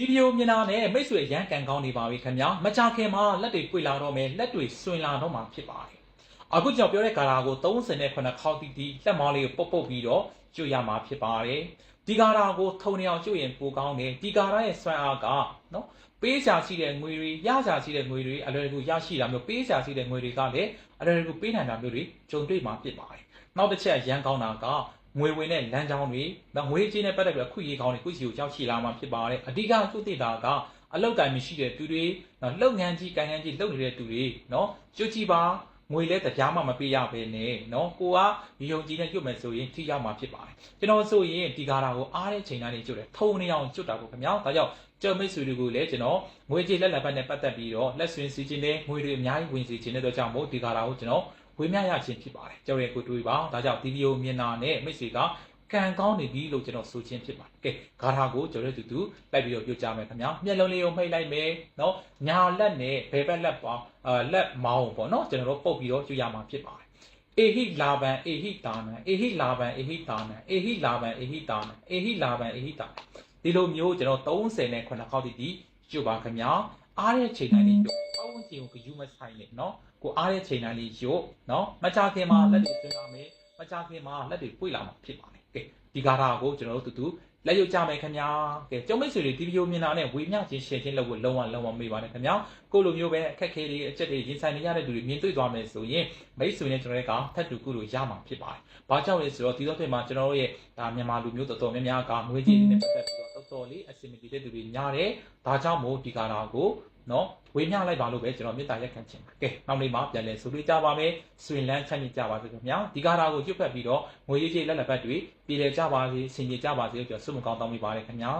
ဒီဗီဒီယိုမြင်တာနဲ့မိတ်ဆွေရန်ကန်ကောင်းနေပါပြီခင်ဗျာမကြခင်မှာလက်တွေပွေလာတော့မယ်လက်တွေဆွင်လာတော့မှာဖြစ်ပါတယ်အခုကျွန်တော်ပြောတဲ့ကာလာကို38ခေါက်တီတီလက်မောင်းလေးကိုပုတ်ပုတ်ပြီးတော့ကျွတ်ရမှာဖြစ်ပါတယ်ဒီကာလာကိုထုံနေအောင်ကျွတ်ရင်ပိုကောင်းတယ်ဒီကာလာရဲ့ဆွမ်းအားကနော်ပေးချာရှိတဲ့ငွေတွေရချာရှိတဲ့ငွေတွေအလွယ်တကူရရှိတာမျိုးပေးချာရှိတဲ့ငွေတွေကလည်းအလွယ်တကူပေးနိုင်တာမျိုးတွေကြုံတွေ့မှာဖြစ်ပါတယ်နောက်တစ်ချက်ရန်ကောင်းတာက ငွေဝင်တဲ့လမ်းကြောင်းတွေငွေကြေးနဲ့ပတ်သက်ပြီးခွင့်ရေးကောင်းတွေကုစီကိုရောက်ရှိလာမှာဖြစ်ပါတယ်အဓိကသုတေတာကအလောက်တိုင်းမရှိတဲ့သူတွေနော်လုပ်ငန်းကြီးကိုင်ငန်းကြီးလုပ်နေတဲ့သူတွေနော်ကြွကြည့်ပါငွေလဲတရားမှမပေးရဘဲနဲ့နော်ကိုကဒီယုံကြည်နဲ့ကျွတ်မယ်ဆိုရင်ထိရောက်မှာဖြစ်ပါတယ်ကျွန်တော်ဆိုရင်ဒီကားတာကိုအားတဲ့ချိန်တိုင်းကျွတ်တယ်ထုံနေအောင်ကျွတ်တာပေါ့ခင်ဗျာဒါကြောင့်ကျော်မိတ်ဆွေတွေကိုလည်းကျွန်တော်ငွေကြေးလက်လက်ပတ်နဲ့ပတ်သက်ပြီးတော့လက်ဆွင်စီခြင်းနဲ့ငွေတွေအများကြီးဝင်စီခြင်းတဲ့အတွက်ကြောင့်မို့ဒီကားတာကိုကျွန်တော် ဝေမျှရခြင်းဖြစ်ပါတယ်ကျော်ရဲ့ကိုတွေးပါဒါကြောင့်ဒီဗီဒီယိုမြင်တာနဲ့မိတ်ဆွေကကံကောင်းနေပြီလို့ကျွန်တော်ဆိုချင်းဖြစ်ပါတယ်။ကဲဂါထာကိုကျွန်တော်တို့တူတူလိုက်ပြီးတော့ပြောကြမယ်ခင်ဗျာ။မျက်လုံးလေးကိုမှိတ်လိုက်မယ်နော်။ညာလက်နဲ့ဘယ်ဘက်လက်ပါအာလက်မောင်းပေါ့နော်ကျွန်တော်တို့ပုတ်ပြီးတော့ကျွရမှာဖြစ်ပါတယ်။အေဟိလာဘံအေဟိတာနံအေဟိလာဘံအေဟိတာနံအေဟိလာဘံအေဟိတာနံအေဟိလာဘံအေဟိတာနံဒီလိုမျိုးကျွန်တော်30နဲ့9ခေါက်တိတိကျွပါခင်ဗျာ။အားတဲ့ချိန်တိုင်းလေးကျွပတ် ဝန်းကျင်ကိုဂယူမဆိုင်နဲ့နော်။ကိုအားတဲ့ချိန်တိုင်းလေးကျွနော်။မချခင်မှာလက်တွေဆွဲရမယ်။မချခင်မှာလက်တွေပွေလာမှာဖြစ်ပါတယ်။ကဲဒီကားတာကိုကျွန်တော်တို့တူတူလက်ရုပ်ကြမယ်ခင်ဗျာကဲကျုံမိတ်ဆွေတွေဒီဗီဒီယိုမြင်တာနဲ့ဝေမျှခြင်းရှယ်ခြင်းလုပ်ဖို့လုံးဝလုံးဝမေ့ပါနဲ့ခင်ဗျာကိုလိုမျိုးပဲအခက်ခဲတွေအချက်တွေရင်ဆိုင်နေရတဲ့လူတွေမြင်တွေ့သွားမယ်ဆိုရင်မိတ်ဆွေနဲ့ကျွန်တော်တို့ကထပ်တူကုလို့ရမှာဖြစ်ပါတယ်။ဘာကြောင့်လဲဆိုတော့ဒီတော့ပြင်မှာကျွန်တော်တို့ရဲ့ဒါမြန်မာလူမျိုးတော်တော်များများကငွေကြေးတွေနဲ့ပတ်သက်ပြီးတော့တော်တော်လေးအဆင်မပြေတဲ့လူတွေများတယ်။ဒါကြောင့်မို့ဒီကားတာကို နော်ဝေမျှလိုက်ပါလို့ပဲကျွန်တော်မေတ္တာရက်ခံချင်ပါကဲနောက်နေ့မှပြန်လဲဆိုလို့ကြပါမယ်ဆွေလန်းချမ်းမြေ့ကြပါစေခင်ဗျာဒီကားတာကိုကျွတ်ဖက်ပြီးတော့ငွေရေးကြေးလက်လက်ဘက်တွေပြည်လဲကြပါစေဆင်ပြေကြပါစေလို့ကျွန်တော်ဆုမကောင်းတောင်းမိပါတယ်ခင်ဗျာ